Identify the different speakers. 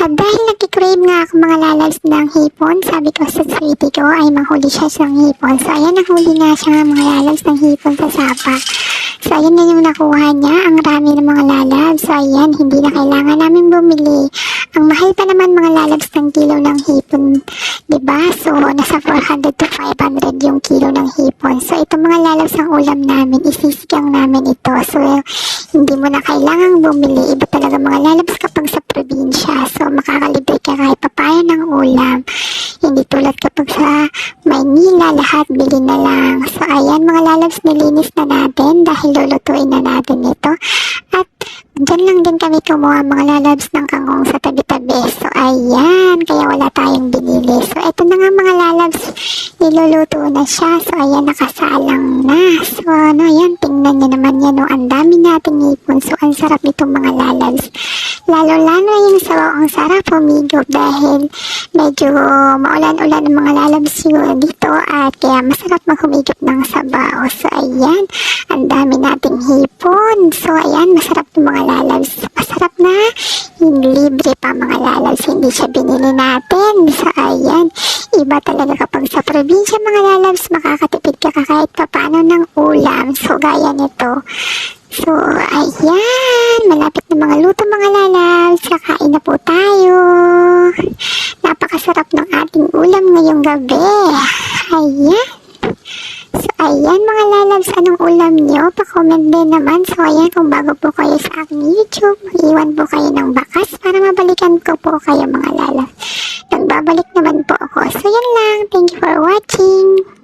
Speaker 1: At dahil nagkikrave nga ako mga lalabs ng hipon, sabi ko sa sweetie ko ay mahuli siya ng hipon. So ayan, nahuli nga siya ng mga lalabs ng hipon sa sapa. So ayan na yung nakuha niya, ang rami ng mga lalabs. So ayan, hindi na kailangan namin bumili. Ang mahal pa naman mga lalabs ng kilo ng hipon, ba? So nasa 400 to 500 yung kilo ng hipon. So ito mga lalabs ang ulam namin, isisigang namin ito. So hindi mo na kailangang bumili. Iba talaga mga lalabs kapag sa probinsya. Makakalibre ka kahit papaya ng ulam. Hindi tulad kapag sa Maynila, lahat bili na lang. So ayan mga lalabs, nilinis na natin dahil lulutuin na natin ito. At dyan lang din kami kumuha mga lalabs ng kangkong sa tabi-tabi. So ayan, lalabs, niluluto na siya. So ayan, nakasalang na. So ano, ayan, tingnan niyo naman yan. No? Ang dami nating ipon. So ang sarap nitong mga lalabs. Lalo-lalo yung sabaw ang sarap humigop dahil medyo maulan-ulan ang mga lalabs yun dito at kaya masarap maghumigop ng sabaw. So ayan, ang dami nating hipon. So ayan, masarap ng mga lalabs. Masarap na, libre pa mga lalabs. Hindi siya binili natin. So ayan, iba talaga kapag sa probinsya mga lalabs, makakatipid ka kahit papano ng ulam. So gaya nito. So, ayan, malapit na mga luto mga lalabs. Kakain na po tayo. Napakasarap ng ating ulam ngayong gabi. Ayan. So, ayan mga lalabs, anong ulam nyo? Pa-comment din naman. So, ayan, kung bago po kayo sa aking YouTube, iwan po kayo ng bakas para mabalikan ko po kayo mga lalabs. Nagbabalik naman po ako. So, yan lang. Thank you for watching.